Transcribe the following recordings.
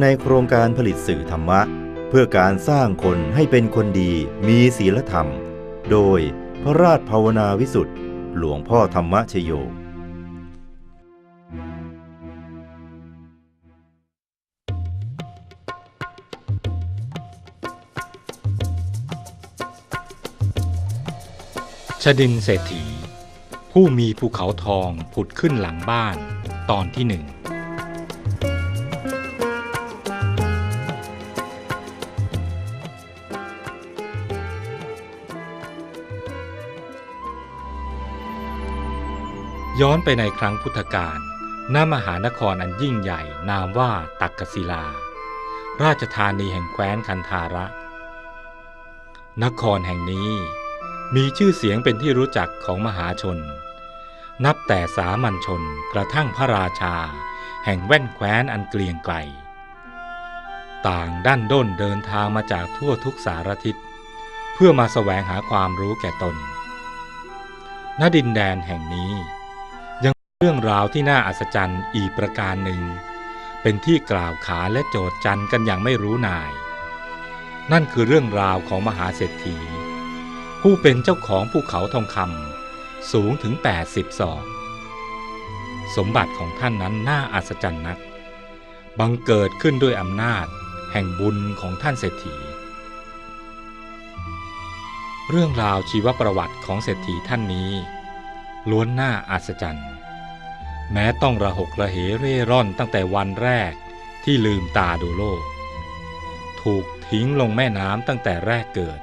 ในโครงการผลิตสื่อธรรมะ เพื่อการสร้างคนให้เป็นคนดีมีศีลธรรม โดยพระราชภาวนาวิสุทธ์หลวงพ่อธรรมชโย ชดินเศรษฐี ผู้มีภูเขาทองผุดขึ้นหลังบ้านตอนที่หนึ่ง ย้อนไปในครั้งพุทธกาลณมหานครอันยิ่งใหญ่นามว่าตักกศิลา ราชธานีแห่งแคว้นคันธาระ นครแห่งนี้มีชื่อเสียงเป็นที่รู้จักของมหาชน นับแต่สามัญชนกระทั่งพระราชา แห่งแว่นแคว้นอันเกลียงไกล ต่างด้านด้นเดินทางมาจากทั่วทุกสารทิศ เพื่อมาแสวงหาความรู้แก่ตน ณดินแดนแห่งนี้ เรื่องราวที่น่าอัศจรรย์อีกประการหนึ่ง เป็นที่กล่าวขานและโจทย์จันกันอย่างไม่รู้นาย นั่นคือเรื่องราวของมหาเศรษฐี ผู้เป็นเจ้าของภูเขาทองคำสูงถึง 80ศอกสมบัติของท่านนั้นน่าอัศจรรย์นัก บังเกิดขึ้นด้วยอำนาจแห่งบุญของท่านเศรษฐี เรื่องราวชีวประวัติของเศรษฐีท่านนี้ ล้วนน่าอัศจรรย์ แม้ต้องระหกระเหเร่ร่อนตั้งแต่วันแรกที่ลืมตาดูโลก ถูกทิ้งลงแม่น้ำตั้งแต่แรกเกิด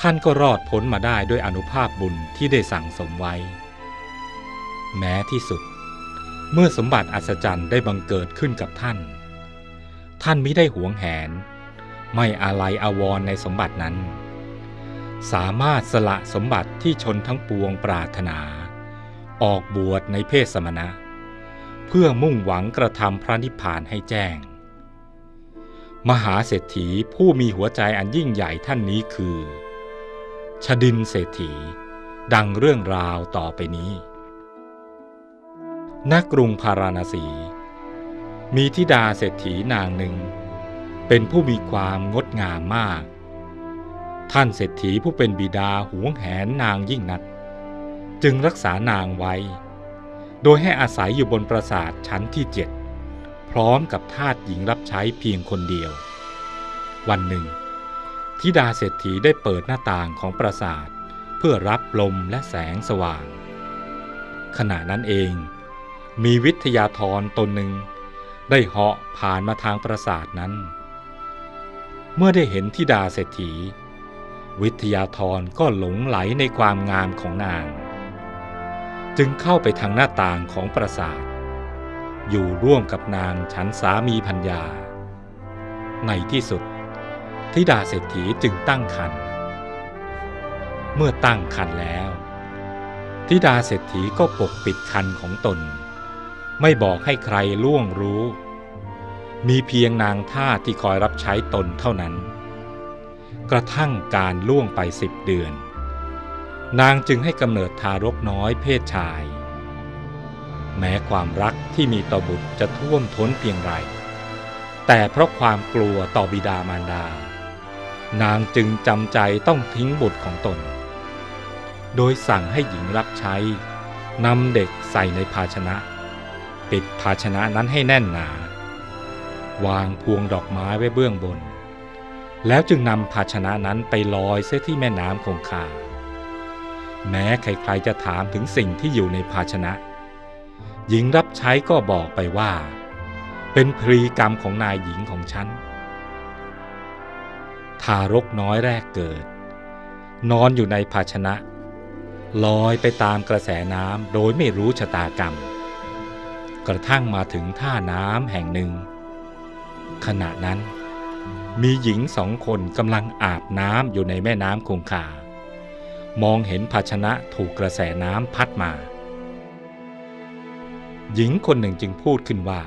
ท่านก็รอดพ้นมาได้ด้วยอนุภาพบุญที่ได้สั่งสมไว้ แม้ที่สุด เมื่อสมบัติอัศจรรย์ได้บังเกิดขึ้นกับท่าน ท่านไม่ได้หวงแหน ไม่อาลัยอาวรในสมบัตินั้น สามารถสละสมบัติที่ชนทั้งปวงปรารถนา ออกบวชในเพศสมณะ เพื่อมุ่งหวังกระทำพระนิพพานให้แจ้ง มหาเศรษฐีผู้มีหัวใจอันยิ่งใหญ่ท่านนี้คือชดินเศรษฐี ดังเรื่องราวต่อไปนี้ณกรุงพาราณสี มีธิดาเศรษฐีนางหนึ่ง เป็นผู้มีความงดงามมาก ท่านเศรษฐีผู้เป็นบิดาหวงแหนนางยิ่งนัก จึงรักษานางไว้ โดยให้อาศัยอยู่บนปราสาทชั้นที่เจ็ดพร้อมกับทาสหญิงรับใช้เพียงคนเดียว วันหนึ่งธิดาเศรษฐีได้เปิดหน้าต่างของปราสาทเพื่อรับลมและแสงสว่าง ขณะนั้นเอง มีวิทยาธรตนหนึ่ง ได้เหาะผ่านมาทางปราสาทนั้น เมื่อได้เห็นธิดาเศรษฐี วิทยาธรก็หลงไหลในความงามของนาง จึงเข้าไปทางหน้าต่างของปราสาท อยู่ร่วมกับนางฉันสามีพัญญา ในที่สุดธิดาเศรษฐีจึงตั้งครรภ์เมื่อตั้งครรภ์แล้วธิดาเศรษฐีก็ปกปิดครรภ์ของตน ไม่บอกให้ใครล่วงรู้ มีเพียงนางท่าที่คอยรับใช้ตนเท่านั้น กระทั่งการล่วงไปสิบเดือน นางจึงให้กำเนิดทารกน้อยเพศชาย แม้ความรักที่มีต่อบุตรจะท่วมท้นเพียงไร แต่เพราะความกลัวต่อบิดามารดา นางจึงจำใจต้องทิ้งบุตรของตน โดยสั่งให้หญิงรับใช้นำเด็กใส่ในภาชนะ ปิดภาชนะนั้นให้แน่นหนา วางพวงดอกไม้ไว้เบื้องบน แล้วจึงนำภาชนะนั้นไปลอยเสียที่แม่น้ำคงคา แม้ใครๆจะถามถึงสิ่งที่อยู่ในภาชนะ หญิงรับใช้ก็บอกไปว่า เป็นพรีกรรมของนายหญิงของฉัน ทารกน้อยแรกเกิด นอนอยู่ในภาชนะ ลอยไปตามกระแสน้ำโดยไม่รู้ชะตากรรม กระทั่งมาถึงท่าน้ำแห่งหนึ่ง ขณะนั้นมีหญิงสองคนกำลังอาบน้ำอยู่ในแม่น้ำคงคา มองเห็นภาชนะถูกกระแสน้ำพัดมา หญิงคนหนึ่งจึงพูดขึ้นว่า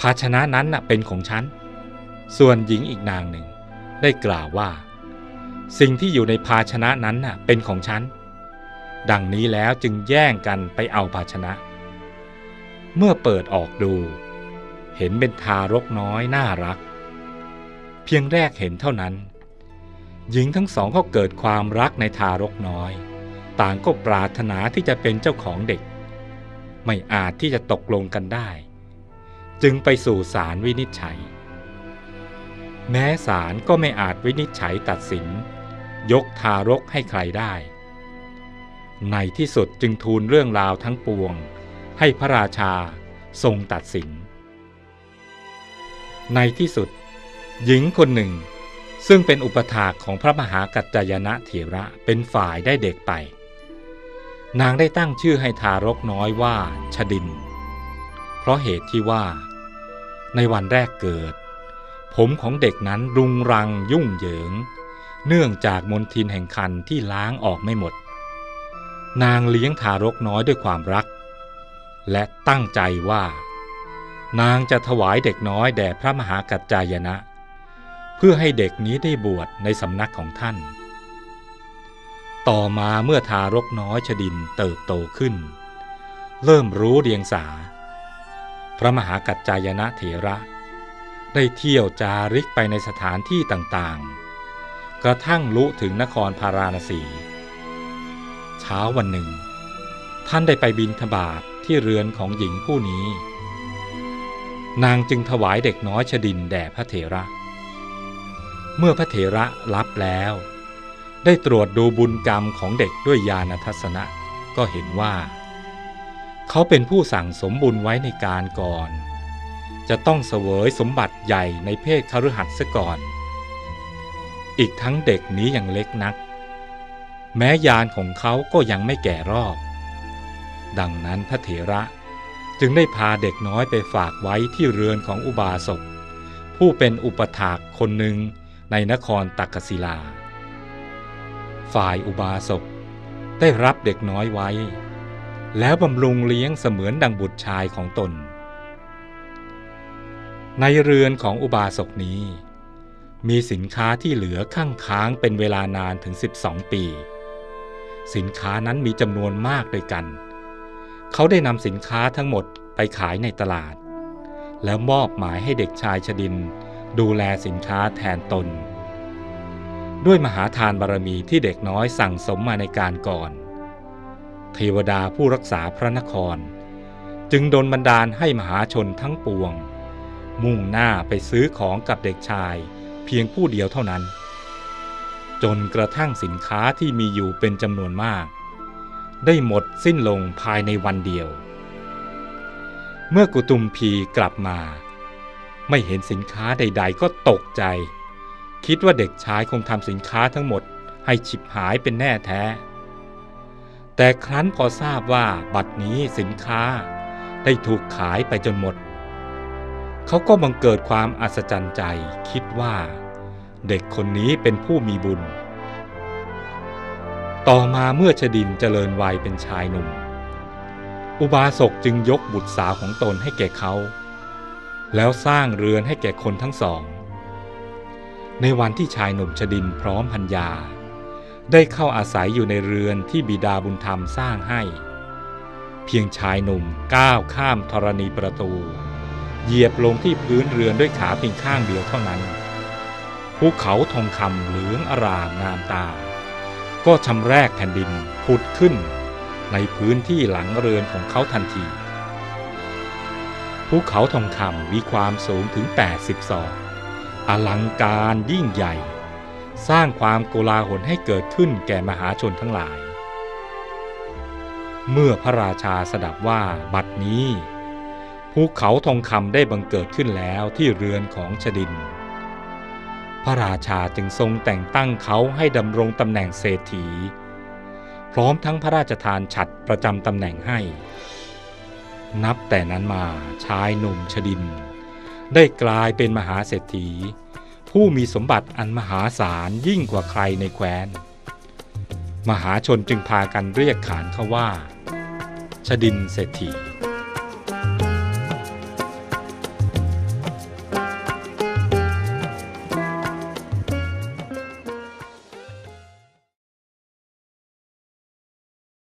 ภาชนะนั้นเป็นของฉัน ส่วนหญิงอีกนางหนึ่งได้กล่าวว่า สิ่งที่อยู่ในภาชนะนั้นเป็นของฉัน ดังนี้แล้วจึงแย่งกันไปเอาภาชนะ เมื่อเปิดออกดู เห็นเป็นทารกน้อยน่ารัก เพียงแรกเห็นเท่านั้น หญิงทั้งสองก็เกิดความรักในทารกน้อย ต่างก็ปรารถนาที่จะเป็นเจ้าของเด็ก ไม่อาจที่จะตกลงกันได้ จึงไปสู่ศาลวินิจฉัย แม้ศาลก็ไม่อาจวินิจฉัยตัดสิน ยกทารกให้ใครได้ ในที่สุดจึงทูลเรื่องราวทั้งปวง ให้พระราชาทรงตัดสิน ในที่สุด หญิงคนหนึ่ง ซึ่งเป็นอุปถากของพระมหากัจจายนะเถระเป็นฝ่ายได้เด็กไป นางได้ตั้งชื่อให้ทารกน้อยว่าชดิน เพราะเหตุที่ว่า ในวันแรกเกิด ผมของเด็กนั้นรุงรังยุ่งเหยิง เนื่องจากมนทินแห่งคันที่ล้างออกไม่หมด นางเลี้ยงทารกน้อยด้วยความรัก และตั้งใจว่า นางจะถวายเด็กน้อยแด่พระมหากัจจายนะเเพื่อให้เด็กนี้ได้บวชในสำนักของท่าน ต่อมาเมื่อทารกน้อยชดินเติบโตขึ้น เริ่มรู้เรียงสา พระมหากัจจายนะเถระ ได้เที่ยวจาริกไปในสถานที่ต่างๆ กระทั่งลุถึงนครพาราณสี เช้าวันหนึ่ง ท่านได้ไปบินทบาทที่เรือนของหญิงผู้นี้ นางจึงถวายเด็กน้อยชดินแด่พระเถระ เมื่อพระเถระรับแล้ว ได้ตรวจดูบุญกรรมของเด็กด้วยญาณทัศนะ ก็เห็นว่า เขาเป็นผู้สั่งสมบุญไว้ในการก่อน จะต้องเสวยสมบัติใหญ่ในเพศคฤหัสถ์ซะก่อน อีกทั้งเด็กนี้ยังเล็กนัก แม้ยานของเขาก็ยังไม่แก่รอบ ดังนั้นพระเถระจึงได้พาเด็กน้อยไปฝากไว้ที่เรือนของอุบาสกผู้เป็นอุปถากคนหนึ่ง ในนครตักกศิลา ฝ่ายอุบาสกได้รับเด็กน้อยไว้ แล้วบำรุงเลี้ยงเสมือนดังบุตรชายของตน ในเรือนของอุบาสกนี้ มีสินค้าที่เหลือข้างค้างเป็นเวลานานถึง 12 ปี สินค้านั้นมีจำนวนมากด้วยกัน เขาได้นำสินค้าทั้งหมดไปขายในตลาด แล้วมอบหมายให้เด็กชายชดิน ดูแลสินค้าแทนตน ด้วยมหาทานบารมีที่เด็กน้อยสั่งสมมาในการก่อน เทวดาผู้รักษาพระนคร จึงดลบันดาลให้มหาชนทั้งปวง มุ่งหน้าไปซื้อของกับเด็กชายเพียงผู้เดียวเท่านั้น จนกระทั่งสินค้าที่มีอยู่เป็นจำนวนมาก ได้หมดสิ้นลงภายในวันเดียว เมื่อกุตุมพีกลับมา ไม่เห็นสินค้าใด ๆ ก็ตกใจ คิดว่าเด็กชายคงทำสินค้าทั้งหมดให้ฉิบหายเป็นแน่แท้ แต่ครั้นพอทราบว่าบัดนี้สินค้าได้ถูกขายไปจนหมด เขาก็บังเกิดความอัศจรรย์ใจคิดว่า เด็กคนนี้เป็นผู้มีบุญ ต่อมาเมื่อชดินเจริญวัยเป็นชายหนุ่ม อุบาสกจึงยกบุตรสาวของตนให้แก่เขา แล้วสร้างเรือนให้แก่คนทั้งสอง ในวันที่ชายหนุ่มชดินพร้อมพัญญา ได้เข้าอาศัยอยู่ในเรือนที่บิดาบุญธรรมสร้างให้ เพียงชายหนุ่มก้าวข้ามธรณีประตู เหยียบลงที่พื้นเรือนด้วยขาเพียงข้างเดียวเท่านั้นภูเขาทองคำเหลืองอารามงามตา ก็ชำแรกแผ่นดินผุดขึ้น ในพื้นที่หลังเรือนของเขาทันที ภูเขาทองคำมีความสูงถึง 80ศอกอลังการยิ่งใหญ่ สร้างความโกลาหลให้เกิดขึ้นแก่มหาชนทั้งหลาย เมื่อพระราชาสดับว่าบัดนี้ภูเขาทองคำได้บังเกิดขึ้นแล้วที่เรือนของชดิน พระราชาจึงทรงแต่งตั้งเขาให้ดำรงตำแหน่งเศรษฐี พร้อมทั้งพระราชทานฉัตรประจำตำแหน่งให้ นับแต่นั้นมาชายหนุ่มชดิน ได้กลายเป็นมหาเศรษฐี ผู้มีสมบัติอันมหาศาลยิ่งกว่าใครในแคว้น มหาชนจึงพากันเรียกขานเขาว่า ชดินเศรษฐี